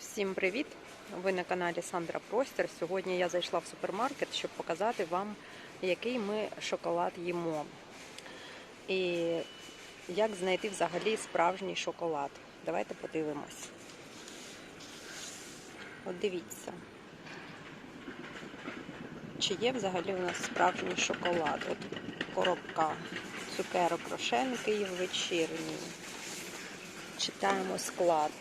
Всім привіт! Ви на каналі Сандра Простір. Сьогодні я зайшла в супермаркет, щоб показати вам, який ми шоколад їмо. І як знайти взагалі справжній шоколад. Давайте подивимось. От дивіться. Чи є взагалі у нас справжній шоколад? От коробка цукерок Рошен Київ вечірній. Читаємо склад.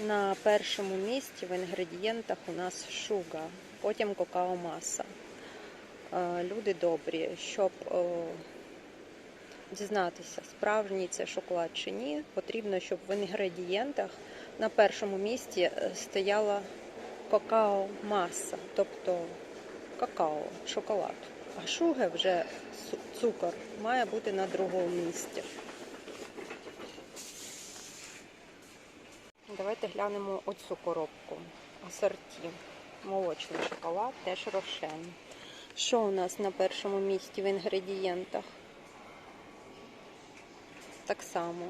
На першому місці в інгредієнтах у нас шуга, потім какао-маса. Е, Люди добрі, щоб е, дізнатися, справжній це шоколад чи ні, потрібно, щоб в інгредієнтах на першому місці е, стояла какао-маса, тобто какао, шоколад. А шуга вже цукор має бути на другому місці. Давайте глянемо оцю коробку. Асорті. Молочний шоколад, теж рошен. Що у нас на першому місці в інгредієнтах? Так само.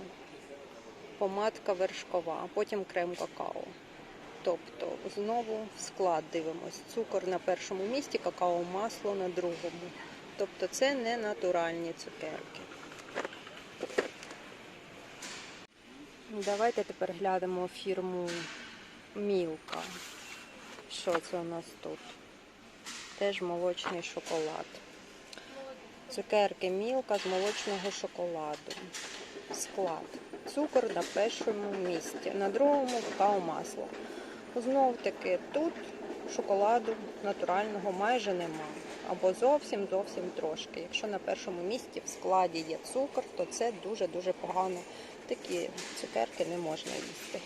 Помадка вершкова, а потім крем какао. Тобто знову склад дивимось. Цукор на першому місці, какао масло на другому. Тобто це не натуральні цукерки. Давайте тепер глянемо фірму Мілка. Що це у нас тут? Теж молочний шоколад. Цукерки Мілка з молочного шоколаду. Склад. Цукор на першому місці, на другому какао масло. Знов таки тут шоколаду натурального майже нема. Або зовсім зовсім трошки. Якщо на першому місці в складі є цукор, то це дуже-дуже погано. Такі цукерки не можна їсти.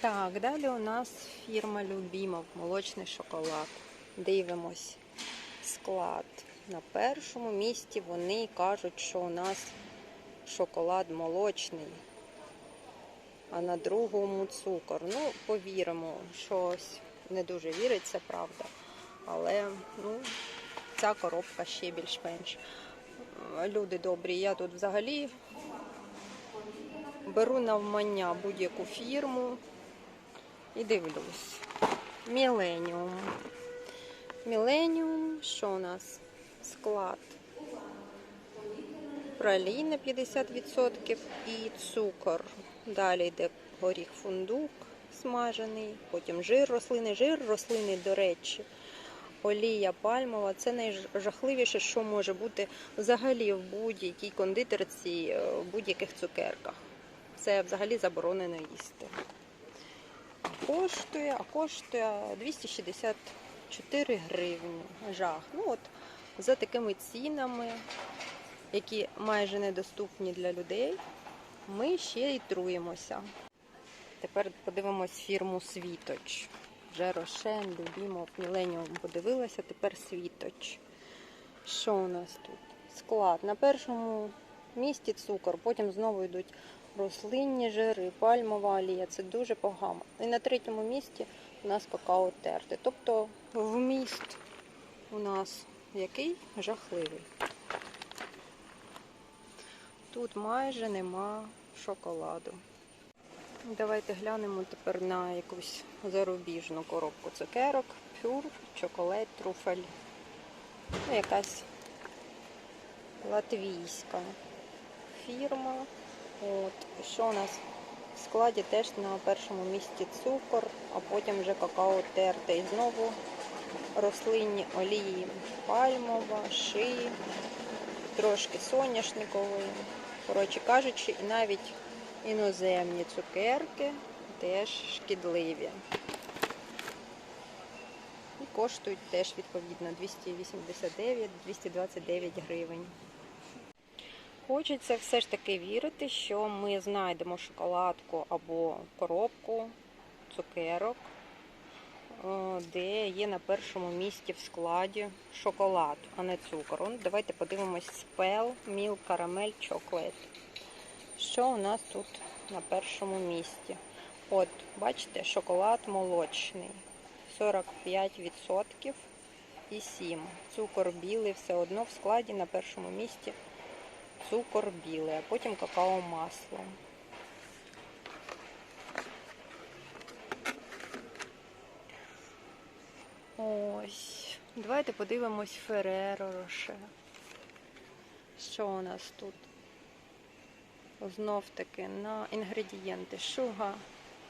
Так, далі у нас фірма Любімов, молочний шоколад. Дивимось склад. На першому місці вони кажуть, що у нас шоколад молочний, а на другому цукор. Ну, повіримо, щось не дуже віриться, правда. Але ну, ця коробка ще більш-менш. Люди добрі, я тут взагалі беру навмання будь-яку фірму і дивлюсь. Міленіум. Міленіум, що у нас? Склад. Праліна 50% і цукор. Далі йде горіх фундук смажений, потім жир рослини. Жир рослини, до речі, олія пальмова це найжахливіше, що може бути взагалі в будь-якій кондитерці, е, в будь-яких цукерках. Це взагалі заборонено їсти. Коштує, а коштує 264 гривні. Жах. Ну от за такими цінами, які майже недоступні для людей, ми ще й труємося. Тепер подивимось фірму Світоч. Вже Рошен, Любімов, Міленіум подивилася, тепер Світоч. Що у нас тут? Склад. На першому місці цукор, потім знову йдуть рослинні жири, пальмова олія. Це дуже погано. І на третьому місці у нас какао терти. Тобто вміст у нас який жахливий. Тут майже нема шоколаду. Давайте глянемо тепер на якусь зарубіжну коробку цукерок, пюр, чоколад, труфель. Ну, якась латвійська фірма. От. Що у нас в складі теж на першому місці цукор, а потім вже какао терте. І знову рослинні олії пальмова, шиї, трошки соняшникової. Коротше кажучи, і навіть іноземні цукерки теж шкідливі. І коштують теж відповідно 289-229 гривень. Хочеться все ж таки вірити, що ми знайдемо шоколадку або коробку цукерок, е, де є на першому місці в складі шоколад, а не цукор. Давайте подивимось Spell Milk Caramel Chocolate. Що у нас тут на першому місці? От, бачите, шоколад молочний. 45% і 7. Цукор білий все одно в складі на першому місці цукор білий, а потім какао масло. Ось. Давайте подивимось Фереро Роше. Що у нас тут? Знов таки на інгредієнти шуга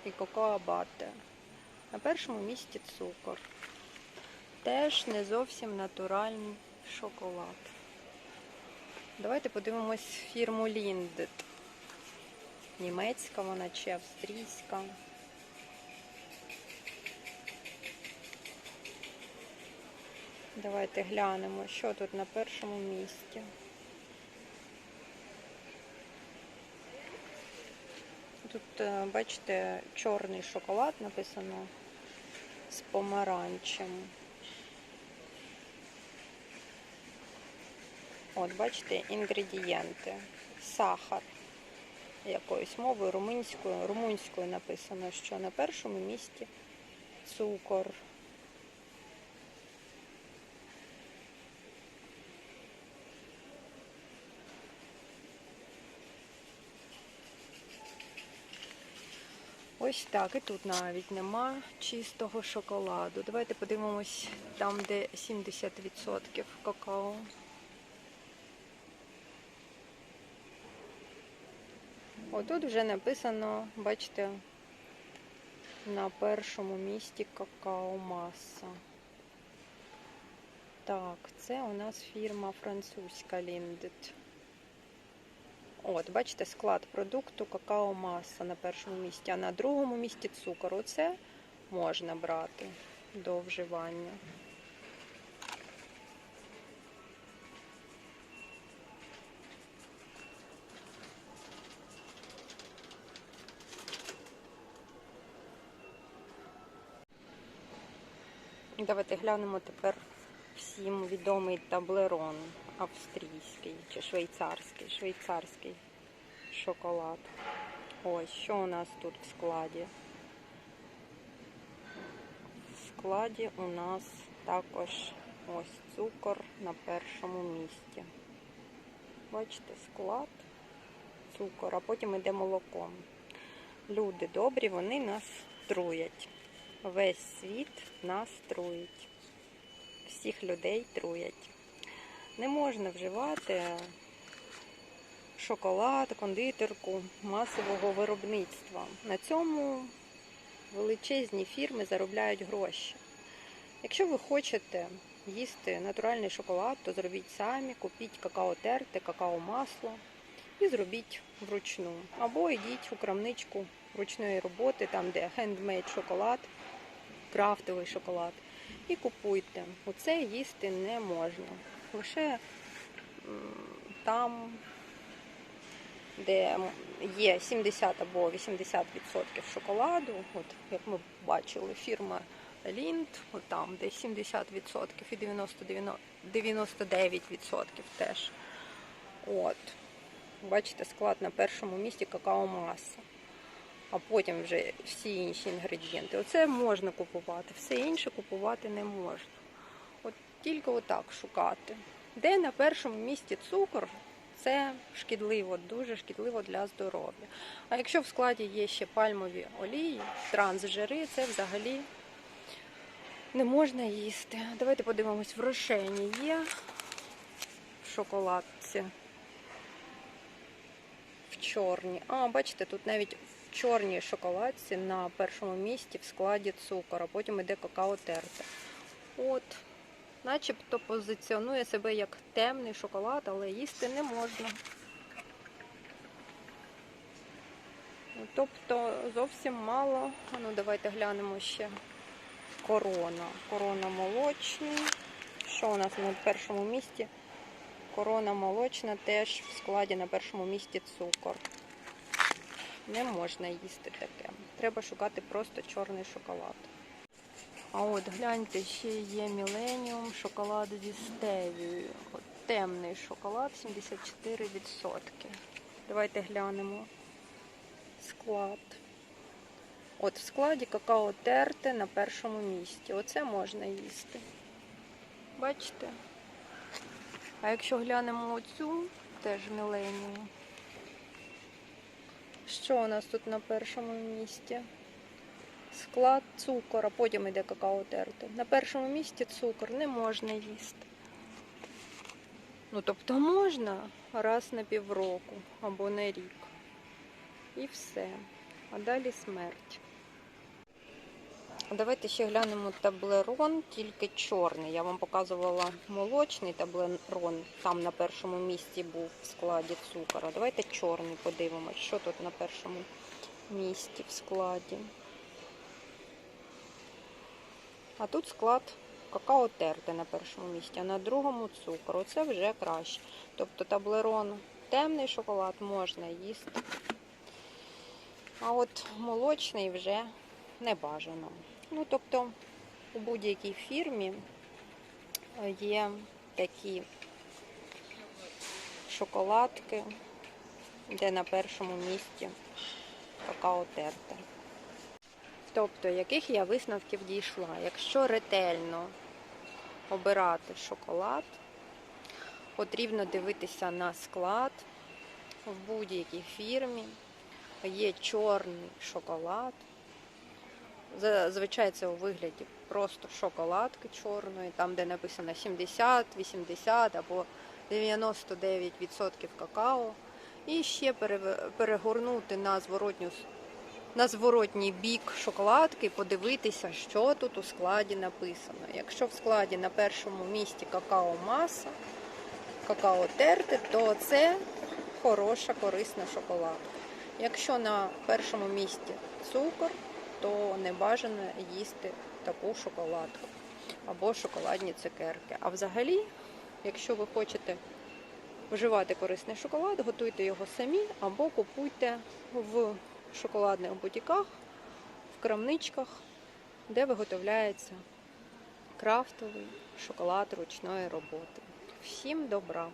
і бате. На першому місці цукор. Теж не зовсім натуральний шоколад. Давайте подивимось фірму Lindt. Німецька вона чи австрійська. Давайте глянемо, що тут на першому місці. Тут, е, бачите, чорний шоколад написано з помаранчем. От, бачите, інгредієнти. Сахар якоюсь мовою румунською, румунською написано, що на першому місці цукор. Ось так, і тут навіть нема чистого шоколаду. Давайте подивимось там, де 70% какао. Отут вже написано, бачите, на першому місці какао маса. Так, це у нас фірма французька Lindt. От, бачите, склад продукту какао маса на першому місці, а на другому місці цукор. Оце можна брати до вживання. Давайте глянемо тепер всім відомий таблерон австрійський чи швейцарський, швейцарський шоколад. Ось, що у нас тут в складі? В складі у нас також ось цукор на першому місці. Бачите, склад, цукор, а потім йде молоко. Люди добрі, вони нас труять. Весь світ нас труїть. Всіх людей труять. Не можна вживати шоколад, кондитерку масового виробництва. На цьому величезні фірми заробляють гроші. Якщо ви хочете їсти натуральний шоколад, то зробіть самі, купіть какао терте, какао масло і зробіть вручну. Або йдіть у крамничку ручної роботи, там де хендмейд шоколад, крафтовий шоколад. І купуйте. Оце їсти не можна. Лише там, де є 70 або 80% шоколаду, от як ми бачили, фірма Lind, от там, де 70% і 99% 99% теж. От. Бачите, склад на першому місці какао маса. А потім вже всі інші інгредієнти. Оце можна купувати, все інше купувати не можна. Тільки отак шукати. Де на першому місці цукор, це шкідливо, дуже шкідливо для здоров'я. А якщо в складі є ще пальмові олії, трансжири, це взагалі не можна їсти. Давайте подивимось, в рошені є в шоколадці. В чорній. А, бачите, тут навіть в чорній шоколадці на першому місці в складі цукор, а потім йде какао терте. От, начебто позиціонує себе як темний шоколад, але їсти не можна. Тобто зовсім мало. Ну, давайте глянемо ще корона. Корона молочний. Що у нас на першому місці? Корона молочна теж в складі на першому місці цукор. Не можна їсти таке. Треба шукати просто чорний шоколад. А от гляньте, ще є Міленіум шоколад зі стевією. От темний шоколад 74%. Давайте глянемо склад. От в складі какао терте на першому місці. Оце можна їсти. Бачите? А якщо глянемо оцю теж міленіум. Що у нас тут на першому місці? Склад цукора, потім йде какао терте. На першому місці цукор не можна їсти. Ну, тобто можна раз на півроку або на рік. І все. А далі смерть. Давайте ще глянемо таблерон, тільки чорний. Я вам показувала молочний таблерон, там на першому місці був в складі цукора. Давайте чорний подивимось, що тут на першому місці в складі. А тут склад какао терте на першому місці, а на другому цукор. Оце вже краще. Тобто таблерон, темний шоколад можна їсти. А от молочний вже не бажано. Ну, тобто, у будь-якій фірмі е, є такі шоколадки, де на першому місці какао терте. Тобто, яких я висновків дійшла? Якщо ретельно обирати шоколад, потрібно дивитися на склад в будь-якій фірмі. Є чорний шоколад. Зазвичай це у вигляді просто шоколадки чорної, там, де написано 70, 80 або 99% какао. І ще перегорнути на зворотню на зворотній бік шоколадки, подивитися, що тут у складі написано. Якщо в складі на першому місці какао маса, какао терте, то це хороша, корисна шоколадка. Якщо на першому місці цукор, то не бажано їсти таку шоколадку або шоколадні цукерки. А взагалі, якщо ви хочете вживати корисний шоколад, готуйте його самі або купуйте шоколадних бутіках, в крамничках, де виготовляється крафтовий шоколад ручної роботи. Всім добра!